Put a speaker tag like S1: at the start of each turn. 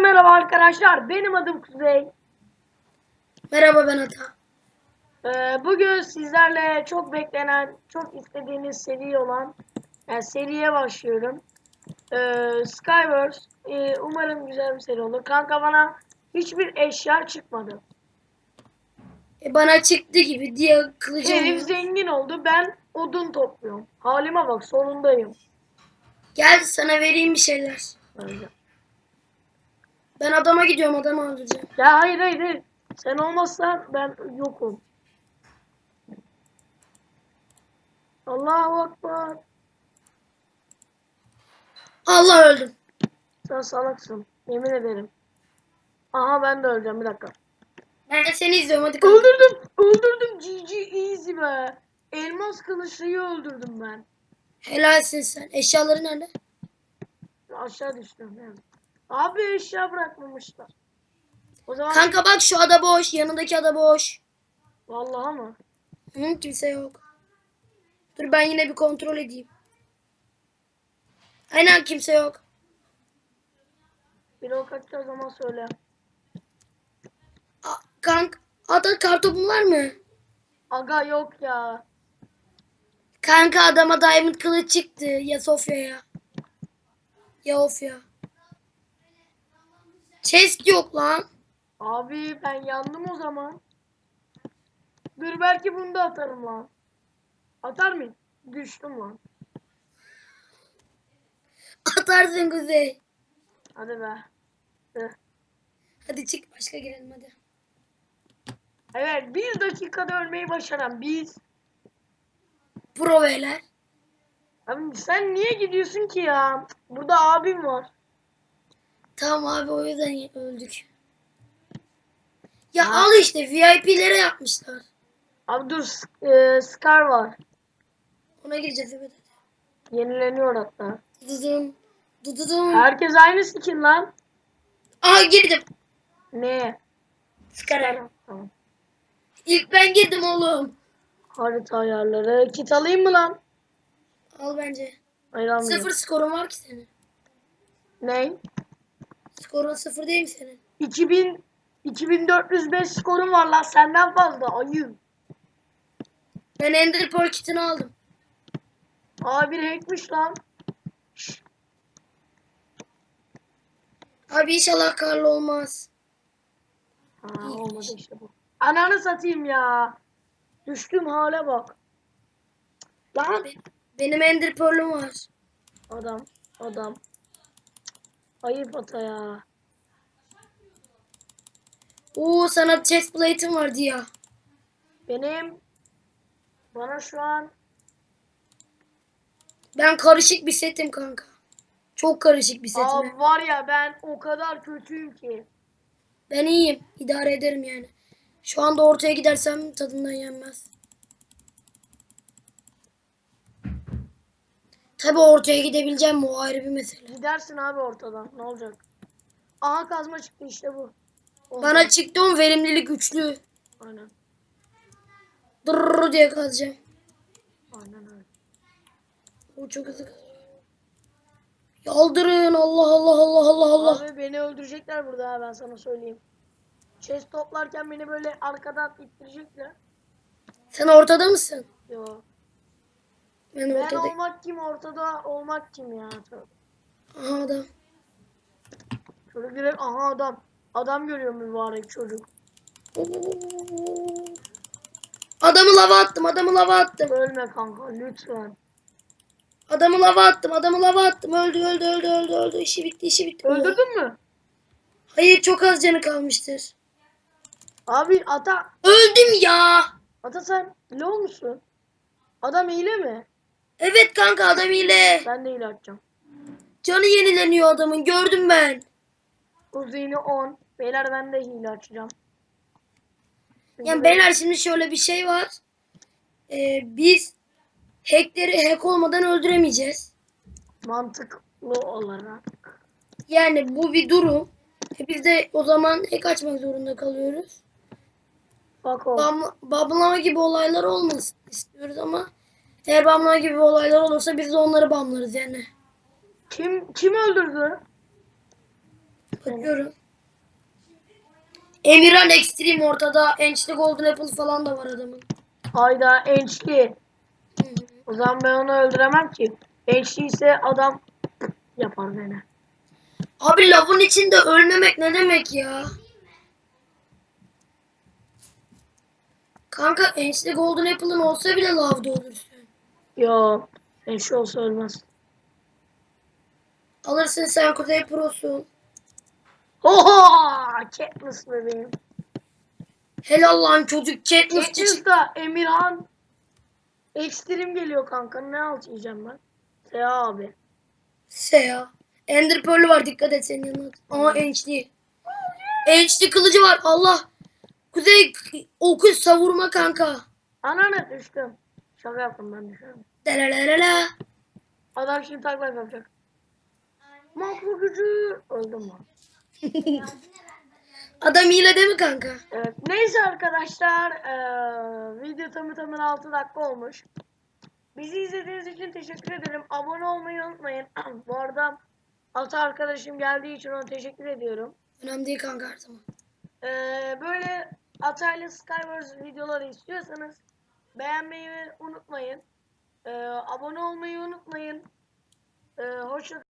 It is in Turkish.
S1: merhaba arkadaşlar. Benim adım Kuzey.
S2: Merhaba ben Ata.
S1: Ee, bugün sizlerle çok beklenen, çok istediğiniz seri olan yani seriye başlıyorum. Ee, Skywars. Ee, umarım güzel bir seri olur. Kanka bana hiçbir eşya çıkmadı.
S2: E, bana çıktı gibi diye kılıcım.
S1: Herif zengin oldu. Ben odun topluyorum. Halime bak sorundayım.
S2: Gel sana vereyim bir şeyler.
S1: Öyle.
S2: Ben adama gidiyorum adamı öldüreceğim.
S1: Ya hayır hayır hayır. Sen olmazsan ben yokum. Allahu Akbar.
S2: Allah öldüm.
S1: Sen salaksın. Yemin ederim. Aha ben de öleceğim bir dakika.
S2: Ben seni izliyorum hadi kalk.
S1: Öldürdüm. Öldürdüm. GG easy be. Elmas kılıçlıyı öldürdüm ben.
S2: Helalsin sen. Eşyaları nerede?
S1: Aşağı düştüm. Yani. Abi eşya bırakmamışlar. O zaman
S2: Kanka bak şu ada boş. Yanındaki ada boş.
S1: vallahi mı?
S2: Hı, kimse yok. Dur ben yine bir kontrol edeyim. Aynen kimse yok.
S1: Bir o kaçacağı zaman söyle.
S2: A, kank ada kartopun var mı?
S1: Aga yok ya.
S2: Kanka adama diamond kılıç çıktı. Ya Sofya'ya. Ya Ofya. Chest yok lan.
S1: Abi ben yandım o zaman. Dur belki bunu da atarım lan. Atar mıyım? Düştüm lan.
S2: Atarsın Kuzey.
S1: Hadi be. Heh.
S2: Hadi çık başka girelim hadi.
S1: Evet bir dakikada ölmeyi başaran biz.
S2: Pro beyler.
S1: Abi sen niye gidiyorsun ki ya? Burada abim var.
S2: Tamam abi o yüzden öldük. Ya
S1: Ha.
S2: al işte VIP'lere yapmışlar.
S1: Abi dur e, Scar var.
S2: Ona gireceğiz evet.
S1: Yenileniyor hatta.
S2: Dududum. Dududum.
S1: Herkes aynı skin lan.
S2: Aha girdim.
S1: Ne?
S2: Skara.
S1: Tamam.
S2: İlk ben girdim oğlum.
S1: Harita ayarları. Kit alayım mı lan?
S2: Al bence.
S1: Hayır almayayım.
S2: Sıfır skorun var ki senin.
S1: Ne?
S2: Skorun sıfır değil mi senin?
S1: 2000 2405 skorum var lan senden fazla ayı.
S2: Ben Ender Pearl kitini aldım.
S1: Abi hackmiş lan.
S2: Abi inşallah karlı olmaz.
S1: Ha olmadı işte bu. Ananı satayım ya. Düştüm hale bak. Lan
S2: Benim Ender Pearl'üm var.
S1: adam adam. Ayıp ata ya.
S2: Oo sana chest plate'im vardı ya.
S1: Benim bana şu an
S2: Ben karışık bir setim kanka. Çok karışık bir setim.
S1: Abi var ya ben o kadar kötüyüm ki.
S2: Ben iyiyim. İdare ederim yani. Şu anda ortaya gidersem tadından yenmez. Tabi ortaya gidebileceğim mi o ayrı bir mesele.
S1: Gidersin abi ortadan. Ne olacak? Aha kazma çıktı işte bu. Oldu.
S2: Bana çıktı o verimlilik üçlü.
S1: Aynen.
S2: Dırrrr diye kazacağım.
S1: Aynen öyle.
S2: O çok hızlı kazıyor. Yaldırın Allah Allah Allah Allah Allah.
S1: Abi beni öldürecekler burada ha ben sana söyleyeyim. Chest toplarken beni böyle arkadan ittirecekler.
S2: Sen ortada mısın?
S1: Yo.
S2: Ben
S1: Ben
S2: ortadayım.
S1: olmak kim ortada olmak kim ya?
S2: Aha adam.
S1: Çocuk direkt aha adam. Adam görüyor mübarek çocuk.
S2: Adamı lava attım adamı lava attım.
S1: Ölme kanka lütfen.
S2: Adamı lava attım adamı lava attım. Öldü öldü öldü öldü öldü. İşi bitti işi bitti.
S1: Öldürdün mü?
S2: Hayır çok az canı kalmıştır.
S1: Abi ata
S2: Öldüm ya.
S1: ata sen ne olmuşsun? Adam hile mi?
S2: Evet kanka adam ile.
S1: Ben de hile atacağım.
S2: Canı yenileniyor adamın gördüm ben.
S1: Kuzeyini 10. Beyler ben de hile açacağım.
S2: Yani beyler şimdi şöyle bir şey var. Ee, biz hackleri hack olmadan öldüremeyeceğiz.
S1: mantıklı olarak.
S2: Yani bu bir durum. E biz de o zaman hack açmak zorunda kalıyoruz.
S1: Bak o.
S2: Bam, bamlama gibi olaylar olmasın istiyoruz ama eğer bamlama gibi olaylar olursa biz de onları bamlarız yani.
S1: Kim kim öldürdü?
S2: Bakıyorum. Emirhan Extreme ortada. Enchli Golden Apple falan da var adamın.
S1: Hayda
S2: hı.
S1: O zaman ben onu öldüremem ki. Ençli ise adam yapar beni.
S2: Abi lavın içinde ölmemek ne demek ya? Kanka Enchli Golden Apple'ın olsa bile lavda olursun.
S1: Yo. Ençli olsa ölmez.
S2: Alırsın sen Kuzey Pro'sun.
S1: Oho! Katniss bebeğim.
S2: Helal lan çocuk Katniss
S1: Katniss da Emirhan. Extreme geliyor kanka. Ne alacağım ben? Seha abi.
S2: Seya. Ender Pearl'ü var dikkat et senin yanına. Ama değil. Ench'li kılıcı var Allah. Kuzey oku savurma kanka.
S1: Ananı düştüm. Şaka yaptım ben düşüyorum.
S2: Delelelele.
S1: Adam şimdi takla yapacak. Makro gücü. Öldüm lan.
S2: Adam hile değil mi kanka?
S1: Evet. Neyse arkadaşlar. eee, video tamı tamına 6 dakika olmuş. Bizi izlediğiniz için teşekkür ederim. Abone olmayı unutmayın. Bu arada Ata arkadaşım geldiği için ona teşekkür ediyorum.
S2: Önemli değil kanka her zaman.
S1: Eee, böyle Atayla Skywars videoları istiyorsanız beğenmeyi unutmayın. Eee, abone olmayı unutmayın. Eee hoşça